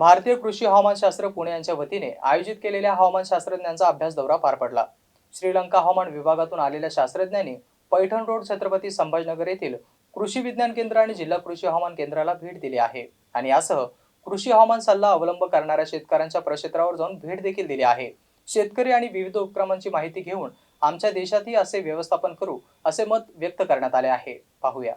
भारतीय कृषी हवामानशास्त्र पुणे यांच्या वतीने आयोजित केलेल्या हवामान शास्त्रज्ञांचा अभ्यास दौरा पार पडला. श्रीलंका हवामान विभागातून आलेल्या शास्त्रज्ञांनी पैठण रोड छत्रपती संभाजीनगर येथील कृषी विज्ञान केंद्र आणि जिल्हा कृषी हवामान केंद्राला भेट दिली आहे आणि यासह कृषी हवामान सल्ला अवलंब करणाऱ्या शेतकऱ्यांच्या प्रक्षेत्रावर जाऊन भेट देखील दिली आहे. शेतकरी आणि विविध उपक्रमांची माहिती घेऊन आमच्या देशातही असे व्यवस्थापन करू असे मत व्यक्त करण्यात आले आहे. पाहूया.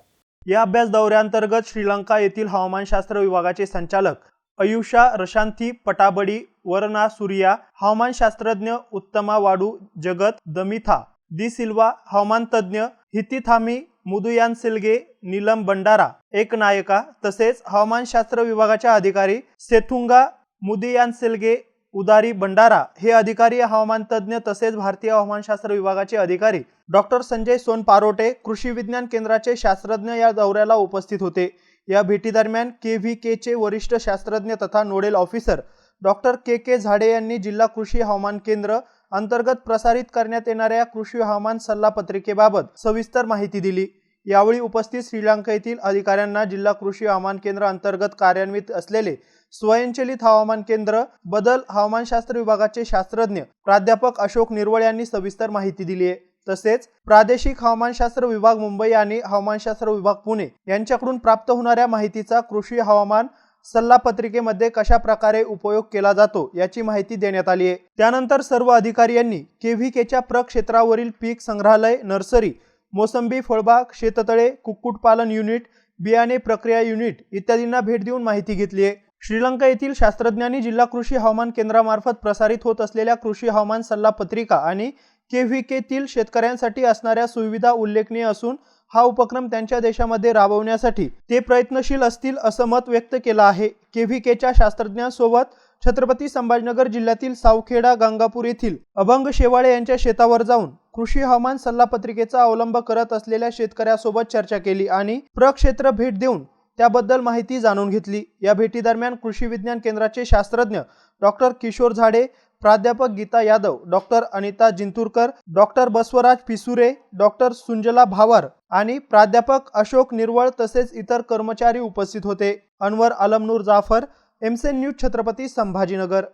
या अभ्यास दौऱ्याअंतर्गत श्रीलंका येथील हवामानशास्त्र विभागाचे संचालक अयुषा रशांती पटाबडी वरना सूर्या हवामानशास्त्रज्ञ उत्तमा वाडू जगत दमिथा दी सिल्वा हवामानतज्ञ हितिथामी मुदुयान सिल्गे नीलम भंडारा एक नायका तसेच हवामानशास्त्र विभागाच्या अधिकारी सेथुंगा मुदियान सिल्गे उदारी भंडारा हे अधिकारी हवामान तज्ज्ञ तसेच भारतीय हवामानशास्त्र विभागाचे अधिकारी. डॉक्टर संजय सोनपारोटे कृषी विज्ञान केंद्राचे शास्त्रज्ञ या दौऱ्याला उपस्थित होते. या भेटीदरम्यान के व्ही केचे वरिष्ठ शास्त्रज्ञ तथा nodal officer doctor K K Zade यांनी जिल्हा कृषी हवामान केंद्र अंतर्गत प्रसारित करण्यात येणाऱ्या कृषी हवामान सल्ला पत्रिकेबाबत सविस्तर माहिती दिली. यावेळी उपस्थित श्रीलंका येथील अधिकाऱ्यांना जिल्हा कृषी हवामान केंद्र अंतर्गत कार्यान्वित असलेले स्वयंचलित हवामान केंद्र बदल हवामानशास्त्र विभागाचे शास्त्रज्ञ प्राध्यापक अशोक निर्वळ यांनी सविस्तर माहिती दिली आहे. तसेच प्रादेशिक हवामानशास्त्र विभाग मुंबई आणि हवामानशास्त्र विभाग पुणे यांच्याकडून प्राप्त होणाऱ्या माहितीचा कृषी हवामान सल्ला पत्रिकेमध्ये कशा प्रकारे उपयोग केला जातो याची माहिती देण्यात आली आहे. त्यानंतर सर्व अधिकारी यांनी केव्हीकेच्या प्रक्षेत्रावरील पीक संग्रहालय नर्सरी मोसंबी फळबाग शेततळे कुक्कुटपालन युनिट बियाणे प्रक्रिया युनिट इत्यादींना भेट देऊन माहिती घेतली आहे. श्रीलंका येथील शास्त्रज्ञांनी जिल्हा कृषी हवामान केंद्रामार्फत प्रसारित होत असलेल्या कृषी हवामान सल्ला पत्रिका आणि केव्हीकेतील शेतकऱ्यांसाठी असणाऱ्या सुविधा उल्लेखनीय असून हा उपक्रम त्यांच्या देशामध्ये राबवण्यासाठी ते प्रयत्नशील असतील असं मत व्यक्त केलं आहे. केव्हीकेच्या शास्त्रज्ञांसोबत छत्रपती संभाजीनगर जिल्ह्यातील सावखेडा गंगापूर येथील अभंग शेवाळे यांच्या शेतावर जाऊन कृषी हवामान सल्ला पत्रिकेचा अवलंब करत असलेल्या शेतकऱ्यासोबत चर्चा केली आणि प्रक्षेत्र भेट देऊन त्याबद्दल माहिती जाणून घेतली. या भेटीदरम्यान कृषी विज्ञान केंद्राचे शास्त्रज्ञ डॉक्टर किशोर झाडे प्राध्यापक Gita Yadav doctor Anita Jinturkar doctor Basavaraj Pisure doctor Sunjala Bhavar आणि प्राध्यापक अशोक निर्वळ तसेच इतर कर्मचारी उपस्थित होते. अनवर आलमनूर जाफर एमसेन न्यूज छत्रपती संभाजीनगर.